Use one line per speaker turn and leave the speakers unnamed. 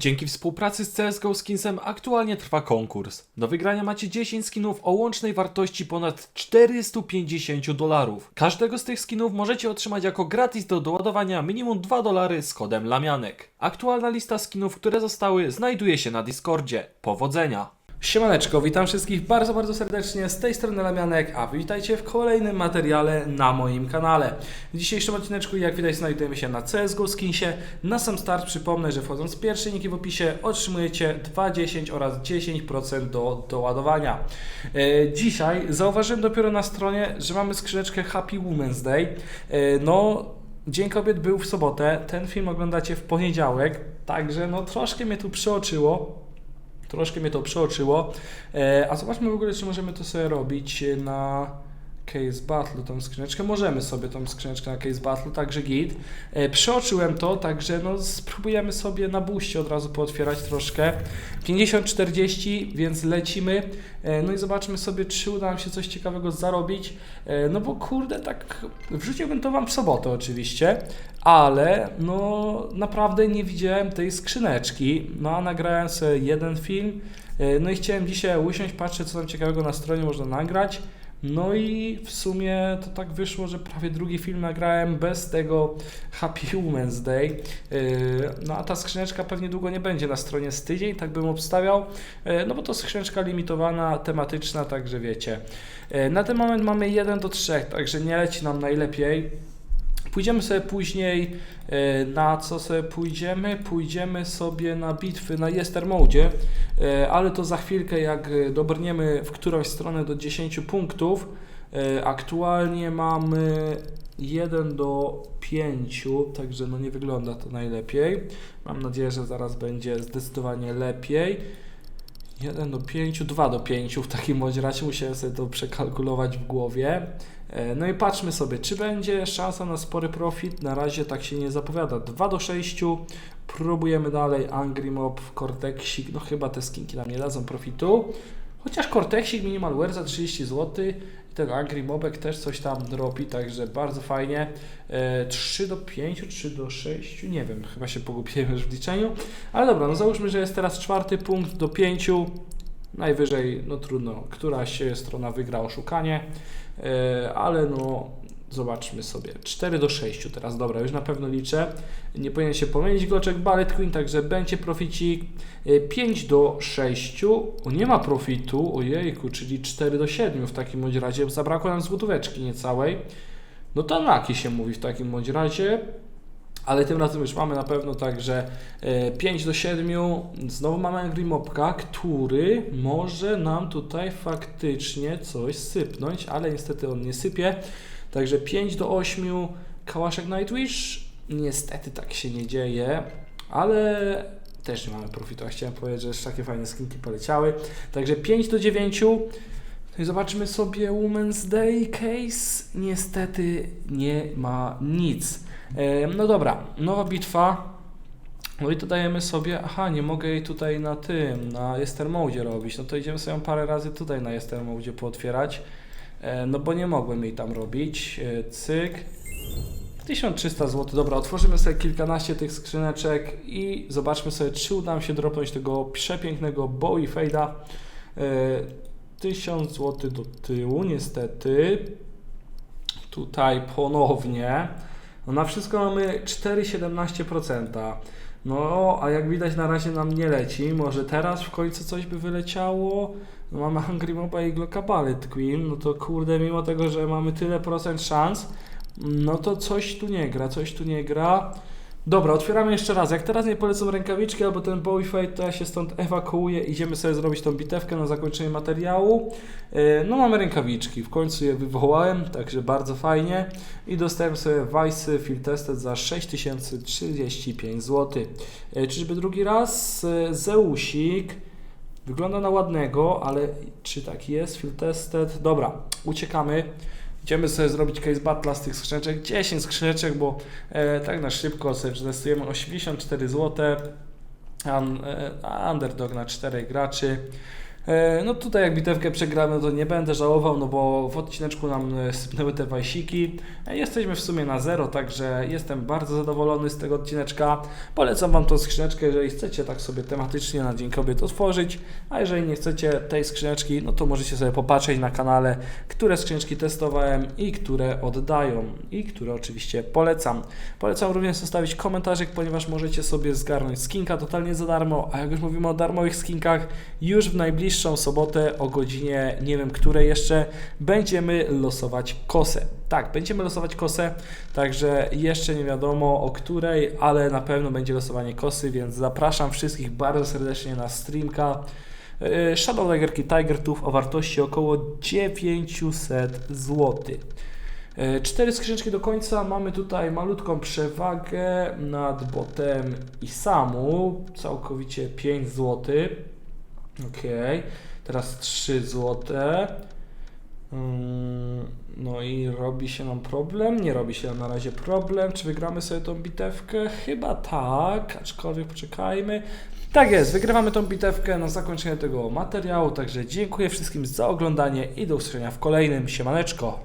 Dzięki współpracy z CSGO Skinsem aktualnie trwa konkurs. Do wygrania macie 10 skinów o łącznej wartości ponad 450 dolarów. Każdego z tych skinów możecie otrzymać jako gratis do doładowania minimum 2 dolary z kodem Lamianek. Aktualna lista skinów, które zostały, znajduje się na Discordzie. Powodzenia!
Siemaneczko, witam wszystkich bardzo, bardzo serdecznie. Z tej strony Lamianek, a witajcie w kolejnym materiale na moim kanale. W dzisiejszym odcineczku, jak widać, znajdujemy się na CSGO Skinsie. Na sam start przypomnę, że wchodząc w pierwszy link w opisie otrzymujecie 2,10 oraz 10% do doładowania. E, dzisiaj zauważyłem dopiero na stronie, że mamy skrzyneczkę Happy Women's Day. E, no, Dzień Kobiet był w sobotę, ten film oglądacie w poniedziałek, także no troszkę mnie tu przeoczyło. Troszkę mnie to przeoczyło. E, a zobaczmy w ogóle, czy możemy to sobie robić na Case Battle, tą skrzyneczkę. Możemy sobie tą skrzyneczkę na Case Battle, także git. E, przeoczyłem to, także no spróbujemy sobie na buście od razu pootwierać troszkę. 50-40, więc lecimy. E, no i zobaczmy sobie, czy uda nam się coś ciekawego zarobić. E, no bo kurde, tak wrzuciłbym to Wam w sobotę oczywiście, ale no naprawdę nie widziałem tej skrzyneczki. No a nagrałem sobie jeden film. No i chciałem dzisiaj usiąść, patrzeć co tam ciekawego na stronie można nagrać. No i w sumie to tak wyszło, że prawie drugi film nagrałem bez tego Happy Women's Day. Yy, No a ta skrzyneczka pewnie długo nie będzie na stronie z tydzień, tak bym obstawiał. Yy, No bo to skrzyneczka limitowana, tematyczna, także wiecie. Yy, Na ten moment mamy 1 do 3, także nie leci nam najlepiej. Pójdziemy sobie później e, na co sobie pójdziemy? Pójdziemy sobie na bitwy na Jester Mode, e, ale to za chwilkę jak dobrniemy w którąś stronę do 10 punktów. E, Aktualnie mamy 1 do 5, także no nie wygląda to najlepiej. Mam nadzieję, że zaraz będzie zdecydowanie lepiej. 1 do 5, 2 do 5 w takim bądź razie musiałem sobie to przekalkulować w głowie. E, No i patrzmy sobie, czy będzie szansa na spory profit. Na razie tak się nie zapowiada. 2 do 6. Próbujemy dalej. Angry Mob, Cortexik. No chyba te skinki nam nie dadzą profitu. Chociaż Cortexik Minimal Wear za 30 zł. I ten Angry Mobek też coś tam robi, także bardzo fajnie. E, 3 do 5, 3 do 6, nie wiem, chyba się pogubiłem już w liczeniu. Ale dobra, no załóżmy, że jest teraz czwarty punkt do 5. Najwyżej, no trudno, któraś strona wygra oszukanie, e, ale no zobaczmy sobie. 4 do 6 teraz, dobra, już na pewno liczę. Nie powinien się pomylić Gloczek Ballet Queen, także będzie proficik. E, 5 do 6. O, nie ma profitu, ojejku, czyli 4 do 7 w takim bądź razie. Zabrakło nam złotóweczki niecałej. No to laki się mówi w takim bądź razie. Ale tym razem już mamy na pewno także e, 5 do 7. Znowu mamy Angry Mobka, który może nam tutaj faktycznie coś sypnąć, ale niestety on nie sypie. Także 5 do 8. Kałaszek Nightwish. Niestety tak się nie dzieje, ale też nie mamy profitu. A chciałem powiedzieć, że jeszcze takie fajne skinki poleciały. Także 5 do 9. No i zobaczmy sobie Women's Day Case. Niestety nie ma nic. No dobra, nowa bitwa. No i to dajemy sobie, aha, nie mogę jej tutaj na tym, na Jester Mode robić. No to idziemy sobie parę razy tutaj na Jester Mode pootwierać. E, No bo nie mogłem jej tam robić. E, Cyk. 1300 zł. Dobra, otworzymy sobie kilkanaście tych skrzyneczek i zobaczmy sobie, czy uda nam się dropnąć tego przepięknego Bowie Fade'a. E, 1000 zł do tyłu, niestety. Tutaj ponownie. No na wszystko mamy 4,17%. No, a jak widać na razie nam nie leci. Może teraz w końcu coś by wyleciało. No mamy Hungry Moba i Glocka Ballet Queen. No to kurde, mimo tego, że mamy tyle procent szans, no to coś tu nie gra, coś tu nie gra. Dobra, otwieramy jeszcze raz. Jak teraz nie polecą rękawiczki albo ten Bowie Fade, to ja się stąd ewakuuję. Idziemy sobie zrobić tą bitewkę na zakończenie materiału. E, No mamy rękawiczki, w końcu je wywołałem, także bardzo fajnie. I dostałem sobie Vice Field Tested za 6035 zł. E, Czyżby drugi raz? E, Zeusik. Wygląda na ładnego, ale czy tak jest? Field Tested. Dobra, uciekamy. Idziemy sobie zrobić case battle z tych skrzyneczek. 10 skrzyneczek, bo e, tak na szybko sobie przetestujemy 84 zł. Un, e, underdog na 4 graczy. E, No tutaj jak bitewkę przegramy, to nie będę żałował, no bo w odcineczku nam e, sypnęły te wajsiki. E, Jesteśmy w sumie na zero, także jestem bardzo zadowolony z tego odcineczka. Polecam Wam tą skrzyneczkę, jeżeli chcecie tak sobie tematycznie na Dzień Kobiet otworzyć, a jeżeli nie chcecie tej skrzyneczki, no to możecie sobie popatrzeć na kanale, które skrzyneczki testowałem i które oddają i które oczywiście polecam. Polecam również zostawić komentarzyk, ponieważ możecie sobie zgarnąć skinka totalnie za darmo, a jak już mówimy o darmowych skinkach, już w najbliższą sobotę o godzinie nie wiem której jeszcze będziemy losować kosę. Tak, będziemy losować kosę, także jeszcze nie wiadomo o której, ale na pewno będzie losowanie kosy, więc zapraszam wszystkich bardzo serdecznie na streamka. Yy, Shadow Tigerki Tiger Tooth o wartości około 900 zł. E, Cztery skrzyneczki do końca. Mamy tutaj malutką przewagę nad botem i samu. Całkowicie 5 zł. Ok. Teraz 3 zł. Mm, No i robi się nam problem. Nie robi się nam na razie problem. Czy wygramy sobie tą bitewkę? Chyba tak, aczkolwiek poczekajmy. Tak jest, wygrywamy tą bitewkę na zakończenie tego materiału. Także dziękuję wszystkim za oglądanie i do usłyszenia w kolejnym. Siemaneczko.